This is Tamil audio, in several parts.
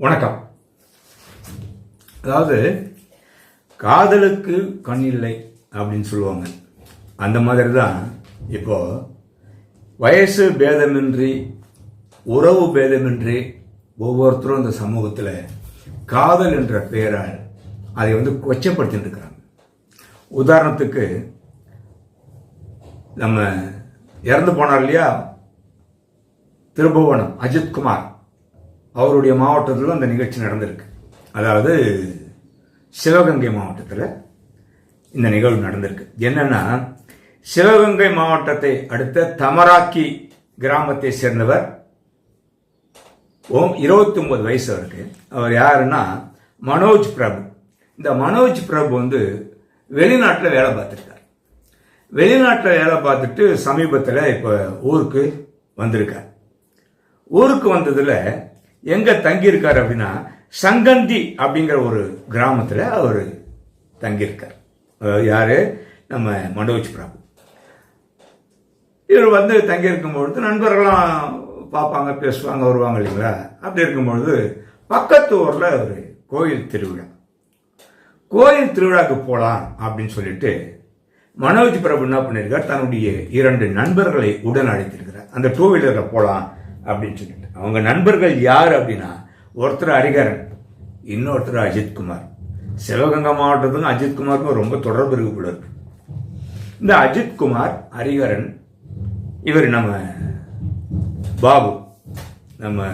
வணக்கம். அதாவது காதலுக்கு கண் இல்லை அப்படின்னு சொல்லுவாங்க. அந்த மாதிரி தான் இப்போ வயசு பேதமின்றி உறவு பேதமின்றி ஒவ்வொருத்தரும் இந்த சமூகத்தில் காதல் என்ற பெயரால் அதை வந்து கொச்சப்படுத்திட்டு இருக்கிறாங்க உதாரணத்துக்கு நம்ம இறந்து போனார் இல்லையா? திருபுவனம் அஜித்குமார். அவருடைய மாவட்டத்தில் அந்த நிகழ்ச்சி நடந்திருக்கு. அதாவது சிவகங்கை மாவட்டத்தில் இந்த நிகழ்வு நடந்திருக்கு. என்னன்னா சிவகங்கை மாவட்டத்தை அடுத்த தமராக்கி கிராமத்தை சேர்ந்தவர் ஓம் இருபத்தி ஒன்பது வயசு அவருக்கு. அவர் யாருன்னா மனோஜ் பிரபு. இந்த மனோஜ் பிரபு வந்து வெளிநாட்டில் வேலை பார்த்துருக்கார். வெளிநாட்டில் வேலை பார்த்துட்டு சமீபத்தில் இப்போ ஊருக்கு வந்திருக்கார். ஊருக்கு வந்ததில் எங்க தங்கியிருக்கார் அப்படின்னா சங்கந்தி அப்படிங்கிற ஒரு கிராமத்தில் அவர் தங்கியிருக்கார். அதாவது யாரு? நம்ம மனோஜ் பிரபு. இவர் வந்து தங்கியிருக்கும் பொழுது நண்பர்கள்லாம் பார்ப்பாங்க பேசுவாங்க வருவாங்க இல்லைங்களா? அப்படி இருக்கும்பொழுது பக்கத்து ஊரில் ஒரு கோயில் திருவிழா. கோயில் திருவிழாக்கு போகலாம் அப்படின்னு சொல்லிட்டு மனோஜ் பிரபு என்ன பண்ணியிருக்கார் தன்னுடைய இரண்டு நண்பர்களை உடன் அழைத்திருக்கிறார். அந்த டூ வீலரில் போகலாம் அப்படின்னு சொல்லிட்டு. அவங்க நண்பர்கள் யார் அப்படின்னா ஒருத்தர் ஹரிகரன் இன்னொருத்தர் அஜித்குமார். சிவகங்கை மாவட்டத்துக்கும் அஜித்குமாருக்கும் ரொம்ப தொடர்பு இருக்கு போல இருக்கு. இந்த அஜித்குமார் ஹரிகரன் இவர் நம்ம பாபு நம்ம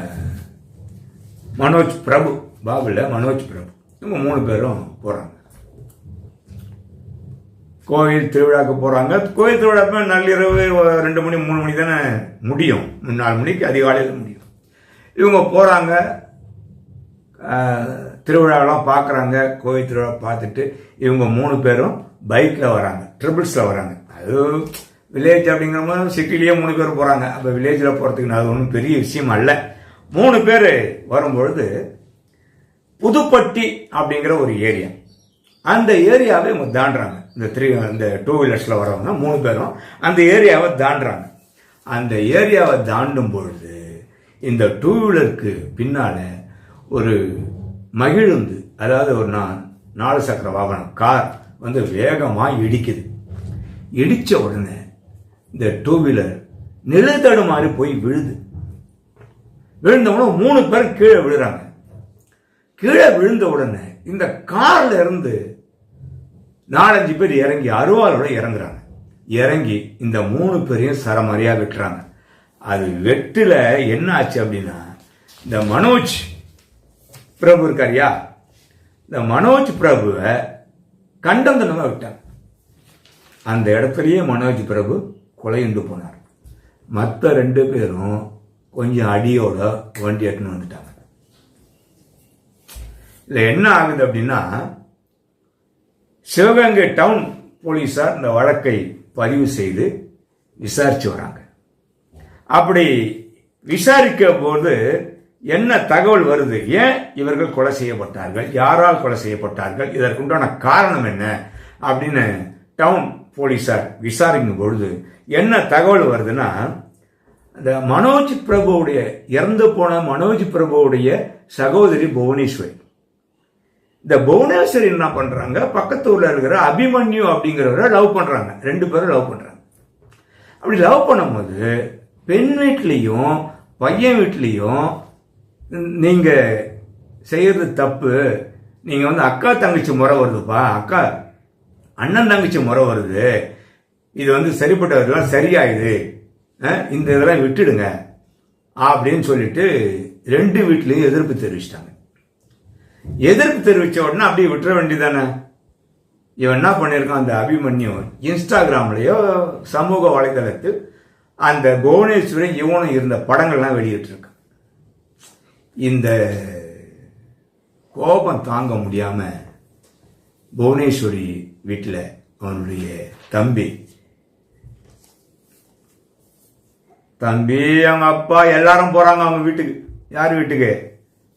மனோஜ் பிரபு. பாபு இல்லை மனோஜ் பிரபு. இவங்க மூணு பேரும் போகிறாங்க கோயில் திருவிழாக்கு போகிறாங்க கோயில் திருவிழாக்கு நள்ளிரவு ரெண்டு மணி மூணு மணி தானே முடியும். மூணு நாலு மணிக்கு அதிகாலையில் முடியும். இவங்க போகிறாங்க திருவிழாவெல்லாம் பார்க்குறாங்க கோயில் திருவிழா பார்த்துட்டு இவங்க மூணு பேரும் பைக்கில் வராங்க. ட்ரிபிள்ஸில் வராங்க. அது வில்லேஜ் அப்படிங்கிற போது சிட்டிலேயே மூணு பேர் போகிறாங்க அப்போ வில்லேஜில் போகிறதுக்கு அது ஒன்றும் பெரிய விஷயம் அல்ல. மூணு பேர் வரும்பொழுது புதுப்பட்டி அப்படிங்கிற ஒரு ஏரியா. அந்த ஏரியாவை இவங்க தாண்டுறாங்க. இந்த த்ரீ இந்த டூ வீலர்ஸில் வரவங்க மூணு பேரும் அந்த ஏரியாவை தாண்டுறாங்க. அந்த ஏரியாவை தாண்டும் பொழுது இந்த டூ வீலருக்கு பின்னால் ஒரு மகிழுந்து அதாவது ஒரு நான் நாலு சக்கர வாகனம் கார் வந்து வேகமாக இடிக்குது. இடித்த உடனே இந்த டூ வீலர் நிலத்தடு மாதிரி போய் விழுது. விழுந்த உடனே மூணு பேர் கீழே விழுறாங்க. கீழே விழுந்த உடனே இந்த கார்ல இருந்து நாலஞ்சு பேர் இறங்கி அருவாளோட இறங்குறாங்க. இறங்கி இந்த மூணு பேரையும் சரமாரியா வெட்டுறாங்க. அது வெட்டுல என்ன ஆச்சு அப்படின்னா இந்த மனோஜ் பிரபு இருக்காரியா? இந்த மனோஜ் பிரபுவை கண்டந்தனமாக விட்டாங்க. அந்த இடத்துலயே மனோஜ் பிரபு கொலையுண்டு போனார். மற்ற ரெண்டு பேரும் கொஞ்சம் அடியோட வண்டி எடுத்துன்னு வந்துட்டாங்க. இதில் என்ன ஆகுது அப்படின்னா சிவகங்கை டவுன் போலீஸார் இந்த வழக்கை பதிவு செய்து விசாரிச்சு வராங்க. அப்படி விசாரிக்க போது என்ன தகவல் வருது? ஏன் இவர்கள் கொலை செய்யப்பட்டார்கள்? யாரால் கொலை செய்யப்பட்டார்கள்? இதற்குண்டான காரணம் என்ன? அப்படின்னு டவுன் போலீஸார் விசாரிக்கும் பொழுது என்ன தகவல் வருதுன்னா இந்த மனோஜ் பிரபுவுடைய இறந்து போன மனோஜ் பிரபுவுடைய சகோதரி புவனேஸ்வரி. இந்த புவனேஸ்வரி என்ன பண்றாங்க? பக்கத்து ஊர்ல இருக்கிற அபிமன்யு அப்படிங்கிறவரை லவ் பண்றாங்க. ரெண்டு பேரும் லவ் பண்றாங்க. அப்படி லவ் பண்ணும்போது பெண் வீட்லேயும் பையன் வீட்லேயும் நீங்க செய்யறது தப்பு. நீங்க வந்து அக்கா தங்கச்சி முறை வருதுப்பா. அக்கா அண்ணன் தங்கச்சி முறை வருது. இது வந்து சரிப்பட்டதெல்லாம் சரியாயுது. இந்த இதெல்லாம் விட்டுடுங்க. அப்படின்னு சொல்லிட்டு ரெண்டு வீட்லேயும் எதிர்ப்பு தெரிவிச்சிட்டாங்க. எதிர்ப்பு தெரிவிச்ச உடனே அப்படியே விட்டுற வேண்டியதானே? இவன் என்ன பண்ணியிருக்கான்? அந்த அபிமன்யு இன்ஸ்டாகிராம்லேயோ சமூக வலைதளத்தில் அந்த புவனேஸ்வரன் இவனும் இருந்த படங்கள்லாம் வெளியிட்டிருக்கு. இந்த கோபம் தாங்க முடியாமல் புவனேஸ்வரி வீட்டில் அவனுடைய தம்பி தம்பி அவங்க அப்பா எல்லாரும் போறாங்க அவங்க வீட்டுக்கு. யார் வீட்டுக்கு?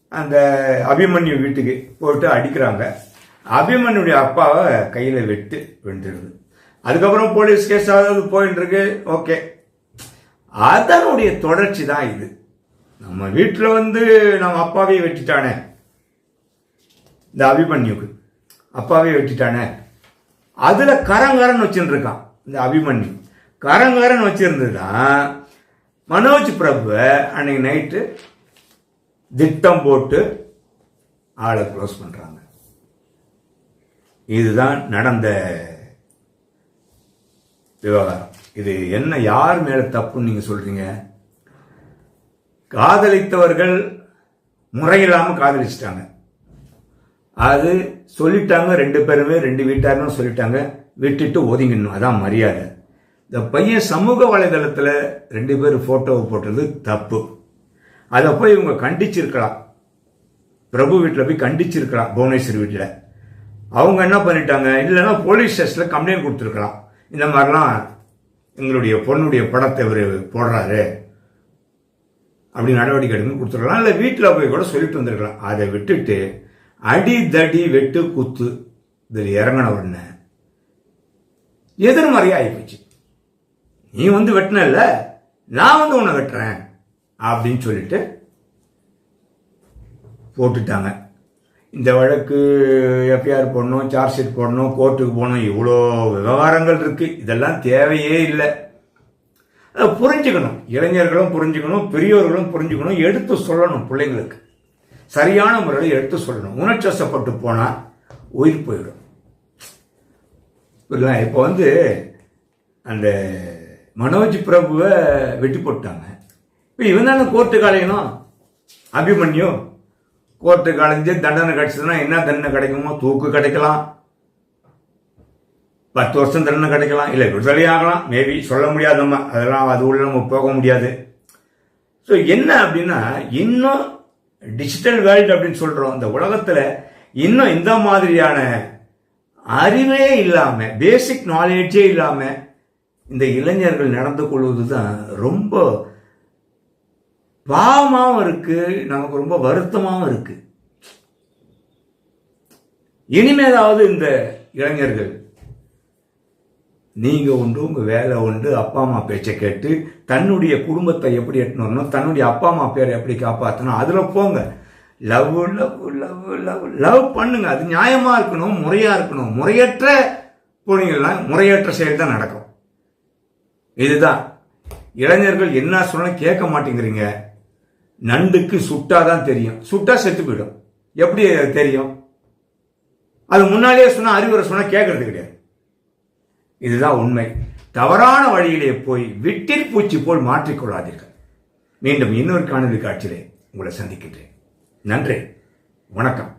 அந்த அபிமன்யு வீட்டுக்கு போட்டு அடிக்கிறாங்க. அபிமன்யுடைய அப்பாவை கையில் வெட்டு விழுந்துருது. அதுக்கப்புறம் போலீஸ் கேஸ் ஆகுது போயிட்டு இருக்கு ஓகே. அதனுடைய தொடர்ச்சி தான் இது. நம்ம வீட்டில் வந்து நம்ம அப்பாவே வெட்டிட்டானே. இந்த அபிமன்யுக்கு. அப்பாவே வெட்டிட்டானே. அதுல கரங்கரன் வச்சுட்டு இந்த அபிமன்யு. கரங்கரன் வச்சிருந்துதான் மனோஜ் பிரபு அன்னைக்கு நைட்டு திட்டம் போட்டு ஆளை க்ளோஸ் பண்றாங்க. இதுதான் நடந்த விவகாரம். இது என்ன யார் மேல தப்புன்னு நீங்க சொல்றீங்க? காதலித்தவர்கள் முறையில்லாம காதலிச்சிட்டாங்க. அது சொல்லிட்டாங்க ரெண்டு பேருமே ரெண்டு வீட்டாரும் சொல்லிட்டாங்க. விட்டுட்டு ஒதுங்கிடணும் அதான் மரியாதை. இந்த பையன் சமூக வலைதளத்தில் ரெண்டு பேர் ஃபோட்டோவை போட்டது தப்பு. அதை போய் இவங்க கண்டிச்சிருக்கலாம் பிரபு வீட்டில் போய் கண்டிச்சிருக்கலாம் புவனேஸ்வர் வீட்டில். அவங்க என்ன பண்ணிட்டாங்க? இல்லைன்னா போலீஸ் ஸ்டேஷனில் கம்ப்ளைண்ட் கொடுத்துருக்கலாம் இந்த மாதிரிலாம் எங்களுடைய பொண்ணுடைய படத்தை இவர் போடுறாரு. அப்படி நடவடிக்கை எடுக்கணும் கொடுத்துருக்கலாம் இல்லை வீட்டில் போய் கூட சொல்லிட்டு வந்திருக்கலாம் அதை விட்டுட்டு அடி தடி வெட்டு குத்து இதில் இறங்கின உடனே எதிர்மறையாக ஆகிப்போச்சு நீ வந்து வெட்டினல்ல நான் வந்து உன்னை வெட்டுறேன். அப்படின்னு சொல்லிட்டு போட்டுட்டாங்க. இந்த வழக்கு எஃப்ஐஆர் போடணும் சார்ஜ் ஷீட் போடணும் கோர்ட்டுக்கு போகணும் இவ்வளோ விவகாரங்கள் இருக்குது இதெல்லாம் தேவையே இல்லை. அதை புரிஞ்சுக்கணும். இளைஞர்களும் புரிஞ்சுக்கணும் பெரியோர்களும் புரிஞ்சுக்கணும் எடுத்து சொல்லணும் பிள்ளைங்களுக்கு. சரியான முறையில் எடுத்து சொல்லணும். உணர்ச்சசப்பட்டு போனால் உயிர் போயிடும். இப்போ வந்து அந்த மனோஜ் பிரபுவை வெட்டி போட்டாங்க. இப்போ இவன் தானே கோர்ட்டு கலையணும்? அபிமன்யு. கோர்ட்டு கலைஞ்சு தண்டனை கிடைச்சதுன்னா என்ன தண்டனை கிடைக்குமோ? தூக்கு கிடைக்கலாம். பத்து வருஷம் தண்டனை கிடைக்கலாம். இல்லை விடுதலை ஆகலாம். மேபி சொல்ல முடியாது நம்ம. அதெல்லாம் அது உள்ள நம்ம போக முடியாது. ஸோ என்ன அப்படின்னா இன்னும் டிஜிட்டல் வேர்ல்டு அப்படின்னு சொல்றோம். இந்த உலகத்தில் இன்னும் இந்த மாதிரியான அறிவே இல்லாமல் பேசிக் நாலேஜே இல்லாமல் இந்த இளைஞர்கள் நடந்து கொள்வது தான் ரொம்ப பாவமாகவும் இருக்கு நமக்கு ரொம்ப வருத்தமாகவும் இருக்கு. இனிமேதாவது இந்த இளைஞர்கள் நீங்க உண்டு உங்க வேலை உண்டு அப்பா அம்மா பேச்சை கேட்டு தன்னுடைய குடும்பத்தை எப்படி எட்டுன்னு வரணும் தன்னுடைய அப்பா அம்மா பேரை எப்படி காப்பாற்றணும் அதுல போங்க. Love love love love love பண்ணுங்க. அது நியாயமா இருக்கணும் முறையா இருக்கணும். முறையற்ற போனீங்கன்னா முறையற்ற செயல் தான் நடக்கும். இதுதான். இளைஞர்கள் என்ன சொன்னாலும் கேட்க மாட்டேங்கிறீங்க. நண்டுக்கு சுட்டாதான் தெரியும். சுட்டா செத்து போயிடும். எப்படி தெரியும்? அது முன்னாலேயே சொன்னா அறிவுரை சொன்னா கேட்கறது கிடையாது. இதுதான் உண்மை. தவறான வழியிலே போய் விட்டில் பூச்சி போல் மாற்றிக்கொள்ளாதீர்கள் மீண்டும் இன்னொரு காணொலி காட்சியிலே உங்களை சந்திக்கின்றேன். நன்றி. வணக்கம்.